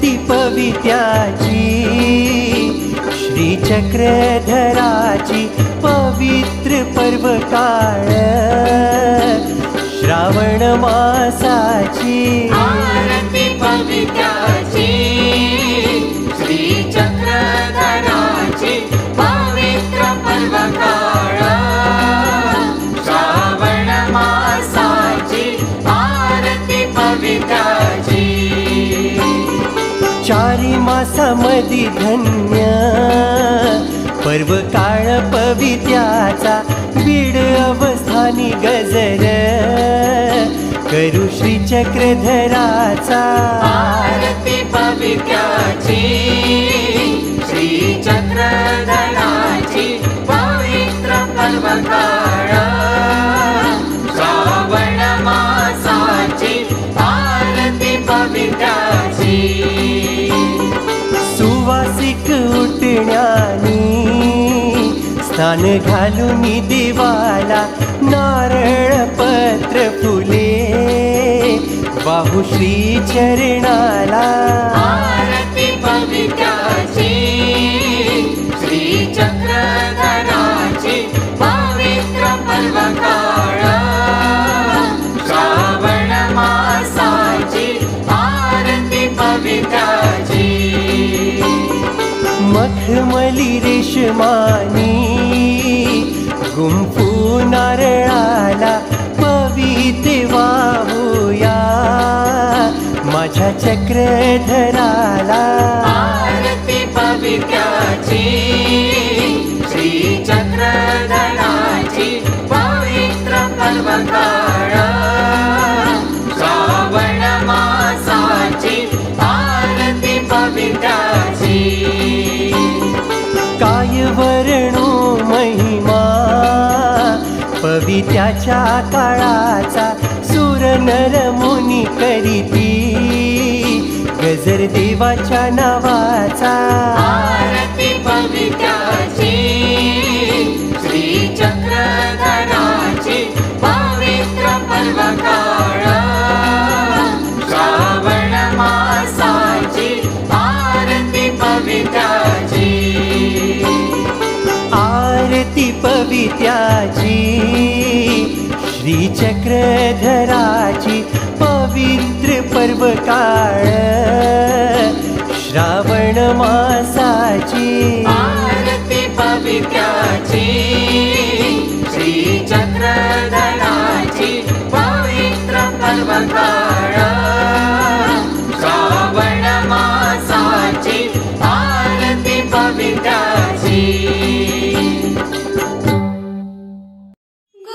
ती पवित्याची श्री चक्रधराची पवित्र पर्व काळ श्रावण मासाची पवित्राची चारी धन्य. पर्व काळ पवित्याचा बीड अवस्थानी गजर. करू श्री चक्रधराचा आरती पवित्याची श्री चक्रधराची पवित्र पर्व काळ श्रावण मासाची आरती पवित्राची स्नान घालून देवाला नारळ पत्र फुले. बाहू श्री चरणाला. आरती पवित्राची श्री चक्रधराची पवित्र पर्वकाळ. श्रावण मासाची आरती पवित्राची. मखमली रेशमानी. गुंफू नारळाला पवित्र वाहूया. माझ्या चक्रधराला पवित्याच्या काळाचा सुर नर मुनी करीती. गजर देवाच्या नावाचा. आरती पवित्राची श्री चक्रधराची पवित्र पर्वकाळ श्रावण मासाची आरती पवित्राची. आरती पवित्याची श्री चक्रधराची पवित्र पर्व काळ श्रावण मासाची आरती पवित्राची श्री चक्रधराची पवित्र पर्वकाळ श्रावण मासाची आरती पवित्राची.